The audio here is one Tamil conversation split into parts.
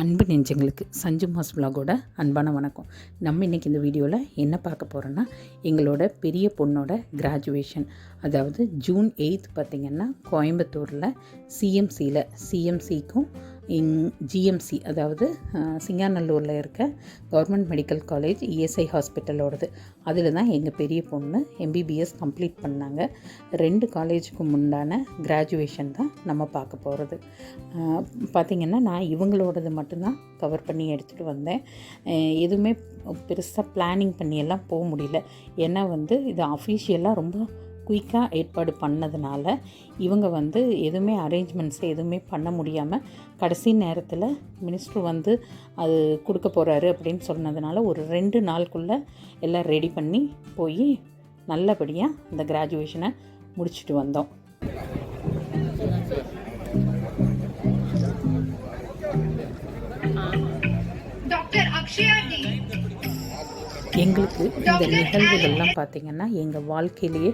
அன்பு நெஞ்சங்களுக்கு சஞ்சு மாஸ் விலாகோட அன்பான வணக்கம். நம்ம இன்றைக்கி இந்த வீடியோவில் என்ன பார்க்க போகிறோன்னா எங்களோட பெரிய பொண்ணோட கிராஜுவேஷன் அதாவது ஜூன் எயித் பார்த்திங்கன்னா கோயம்புத்தூரில் சிஎம்சியில் சிஎம்சிக்கும் இங் ஜிஎம்சி அதாவது சிங்காநல்லூரில் இருக்க கவர்மெண்ட் மெடிக்கல் காலேஜ் இஎஸ்ஐ ஹாஸ்பிட்டலோடது. அதில் தான் எங்கள் பெரிய பொண்ணு எம்பிபிஎஸ் கம்ப்ளீட் பண்ணாங்க. ரெண்டு காலேஜுக்கு முண்டான கிராஜுவேஷன் தான் நம்ம பார்க்க போகிறது பார்த்திங்கன்னா நான் இவங்களோடது மட்டும்தான் கவர் பண்ணி எடுத்துகிட்டு வந்தேன். எதுவுமே பெருசாக பிளானிங் பண்ணியெல்லாம் போக முடியல. ஏன்னா வந்து இது அஃபிஷியலாக ரொம்ப குயிக்காக ஏற்பாடு பண்ணதுனால இவங்க வந்து எதுவுமே அரேஞ்ச்மெண்ட்ஸ் எதுவுமே பண்ண முடியாமல் கடைசி நேரத்தில் மினிஸ்டர் வந்து அது கொடுக்க போகிறாரு அப்படின்னு சொன்னதுனால ஒரு ரெண்டு நாளுக்குள்ளே எல்லாம் ரெடி பண்ணி போய் நல்லபடியாக அந்த கிராஜுவேஷனை முடிச்சுட்டு வந்தோம். டாக்டர் அக்ஷயா எங்களுக்கு இந்த நிகழ்வுகள்லாம் பார்த்திங்கன்னா எங்கள் வாழ்க்கையிலேயே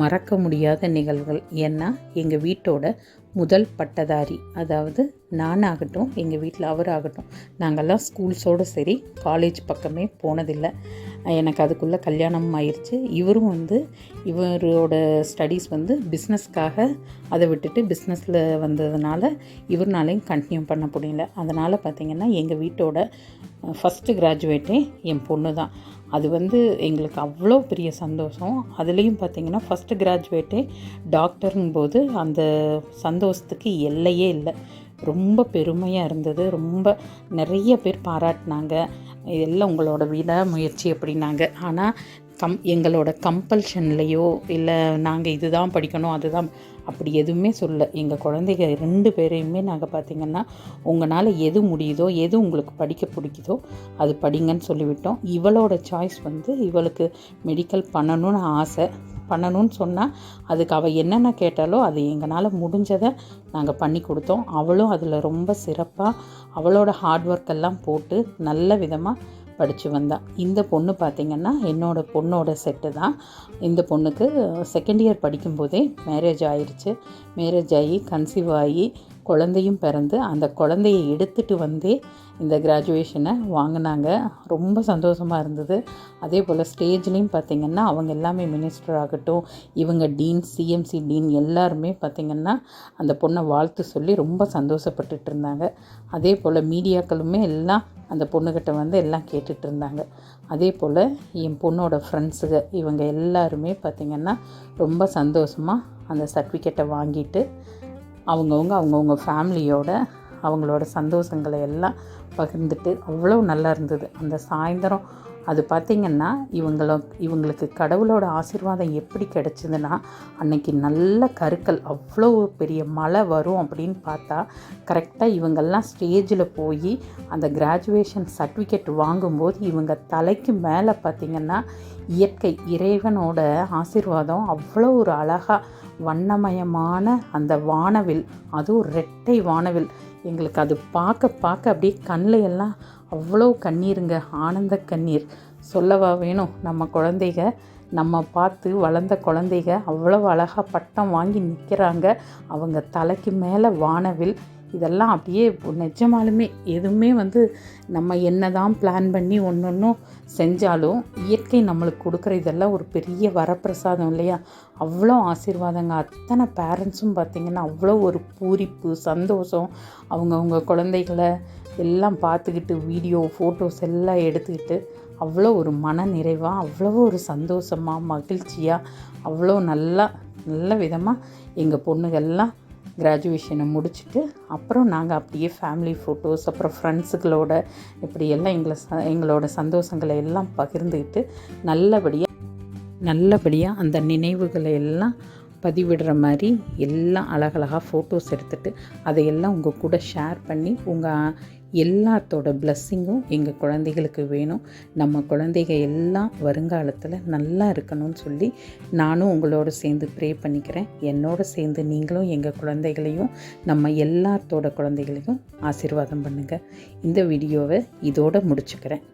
மறக்க முடியாத நிகழ்வுகள். ஏன்னா எங்கள் வீட்டோட முதல் பட்டதாரி அதாவது நானாகட்டும் எங்கள் வீட்டில் அவராகட்டும் நாங்கள்லாம் ஸ்கூல்ஸோடு சரி காலேஜ் பக்கமே போனதில்லை. எனக்கு அதுக்குள்ளே கல்யாணம் ஆயிடுச்சு இவரும் வந்து இவரோட ஸ்டடீஸ் வந்து பிஸ்னஸ்க்காக அதை விட்டுட்டு பிஸ்னஸில் வந்ததுனால இவர்னாலையும் கண்டினியூ பண்ண முடியல. அதனால் பார்த்திங்கன்னா எங்கள் வீட்டோட ஃபஸ்ட்டு கிராஜுவேட்டே என் பொண்ணு தான் அது வந்து எங்களுக்கு அவ்வளோ பெரிய சந்தோஷம். அதுலேயும் பார்த்திங்கன்னா ஃபஸ்ட்டு கிராஜுவேட்டே டாக்டருங்கும் போது அந்த சந்தோஷத்துக்கு எல்லையே இல்லை. ரொம்ப பெருமையாக இருந்தது. ரொம்ப நிறைய பேர் பாராட்டினாங்க. இதெல்லாம் உங்களோட விடாமுயற்சி அப்படின்னாங்க. ஆனால் கம் எங்களோட கம்பல்ஷன்லேயோ இல்லை நாங்கள் இதுதான் படிக்கணும் அதுதான் அப்படி எதுவுமே சொல்ல எங்கள் குழந்தைங்க ரெண்டு பேரையுமே நாங்கள் பார்த்திங்கன்னா உங்களால் எது முடியுதோ எது உங்களுக்கு படிக்க பிடிக்குதோ அது படிங்கன்னு சொல்லிவிட்டோம். இவளோட சாய்ஸ் வந்து இவளுக்கு மெடிக்கல் பண்ணணும்னு ஆசை. பண்ணணும்னு சொன்னால் அதுக்கு அவள் என்னென்ன கேட்டாலோ அது எங்களால் முடிஞ்சதை நாங்கள் பண்ணி கொடுத்தோம். அவளும் அதில் ரொம்ப சிறப்பாக அவளோட ஹார்ட் ஒர்க் எல்லாம் போட்டு நல்ல விதமாக படித்து வந்தாள் இந்த பொண்ணு பார்த்திங்கன்னா என்னோடய பொண்ணோட செட்டு தான். இந்த பொண்ணுக்கு செகண்ட் இயர் படிக்கும்போதே மேரேஜ் ஆயிடுச்சு மேரேஜ் ஆகி கன்சீவ் ஆகி குழந்தையும் பிறந்து அந்த குழந்தைய எடுத்துகிட்டு வந்தே இந்த கிராஜுவேஷனை வாங்கினாங்க. ரொம்ப சந்தோஷமாக இருந்தது. அதே போல் ஸ்டேஜ்லேயும் பார்த்திங்கன்னா அவங்க எல்லாமே மினிஸ்டர் ஆகட்டும் இவங்க டீன் சிஎம்சி டீன் எல்லாருமே பார்த்திங்கன்னா அந்த பொண்ணை வாழ்த்து சொல்லி ரொம்ப சந்தோஷப்பட்டுட்டு இருந்தாங்க. அதே போல் மீடியாக்களுமே எல்லாம் அந்த பொண்ணுக்கிட்ட வந்து எல்லாம் கேட்டுட்டு இருந்தாங்க. அதே போல் என் பொண்ணோட ஃப்ரெண்ட்ஸுங்க இவங்க எல்லாருமே பார்த்திங்கன்னா ரொம்ப சந்தோஷமாக அந்த சர்டிஃபிகேட்டை வாங்கிட்டு அவங்கவுங்க அவங்கவுங்க ஃபேமிலியோட அவங்களோட சந்தோஷங்களை எல்லாம் பகிர்ந்துட்டு அவ்வளோ நல்லா இருந்தது. அந்த சாயந்தரம் அது பார்த்திங்கன்னா இவங்கள இவங்களுக்கு கடவுளோட ஆசீர்வாதம் எப்படி கிடச்சிதுன்னா அன்னைக்கு நல்ல கருக்கள் அவ்வளோ பெரிய மழை வரும் அப்படின்னு பார்த்தா கரெக்டாக இவங்கெல்லாம் ஸ்டேஜில் போய் அந்த கிராஜுவேஷன் சர்டிஃபிகேட் வாங்கும்போது இவங்க தலைக்கு மேலே பார்த்திங்கன்னா இயற்கை இறைவனோட ஆசிர்வாதம் அவ்வளோ ஒரு அழகாக வண்ணமயமான அந்த வானவில் அதுவும் ரெட்டை வானவில் எங்களுக்கு அது பார்க்க பார்க்க அப்படியே கண்ணில் எல்லாம் அவ்வளோ கண்ணீருங்க ஆனந்த கண்ணீர். சொல்லவா வேணும் நம்ம குழந்தைக நம்ம பார்த்து வளர்ந்த குழந்தைக அவ்வளோ அழகாக பட்டம் வாங்கி நிற்கிறாங்க அவங்க தலைக்கு மேலே வானவில் இதெல்லாம் அப்படியே நிஜமாலுமே எதுவுமே வந்து நம்ம என்ன தான் பிளான் பண்ணி ஒன்று ஒன்றும் செஞ்சாலும் இயற்கை நம்மளுக்கு கொடுக்குற இதெல்லாம் ஒரு பெரிய வரப்பிரசாதம் இல்லையா? அவ்வளோ ஆசீர்வாதங்க. அத்தனை பேரண்ட்ஸும் பார்த்திங்கன்னா அவ்வளோ ஒரு பூரிப்பு சந்தோஷம். அவங்கவுங்க குழந்தைகளை எல்லாம் பார்த்துக்கிட்டு வீடியோ ஃபோட்டோஸ் எல்லாம் எடுத்துக்கிட்டு அவ்வளோ ஒரு மன நிறைவாக அவ்வளோ ஒரு சந்தோஷமாக மகிழ்ச்சியாக அவ்வளோ நல்லா நல்ல விதமாக எங்கள் பொண்ணுகள்லாம் கிராஜுவேஷனை முடிச்சுட்டு அப்புறம் நாங்கள் அப்படியே ஃபேமிலி ஃபோட்டோஸ் அப்புறம் ஃப்ரெண்ட்ஸுகளோட இப்படி எல்லாம் எங்களை ச எங்களோட சந்தோஷங்களை எல்லாம் பகிர்ந்துக்கிட்டு நல்லபடியாக நல்லபடியாக அந்த நினைவுகளை எல்லாம் பதிவிடுற மாதிரி எல்லாம் அழகழகாக ஃபோட்டோஸ் எடுத்துகிட்டு அதையெல்லாம் உங்கள் கூட ஷேர் பண்ணி உங்கள் எல்லாத்தோட பிளஸ்ஸிங்கும் எங்கள் குழந்தைகளுக்கு வேணும். நம்ம குழந்தைக எல்லாம் வருங்காலத்தில் நல்லா இருக்கணும்னு சொல்லி நானும் உங்களோட சேர்ந்து ப்ரே பண்ணிக்கிறேன். என்னோட சேர்ந்து நீங்களும் எங்கள் குழந்தைகளையும் நம்ம எல்லாத்தோட குழந்தைகளையும் ஆசீர்வாதம் பண்ணுங்கள் இந்த வீடியோவை இதோடு முடிச்சுக்கிறேன்.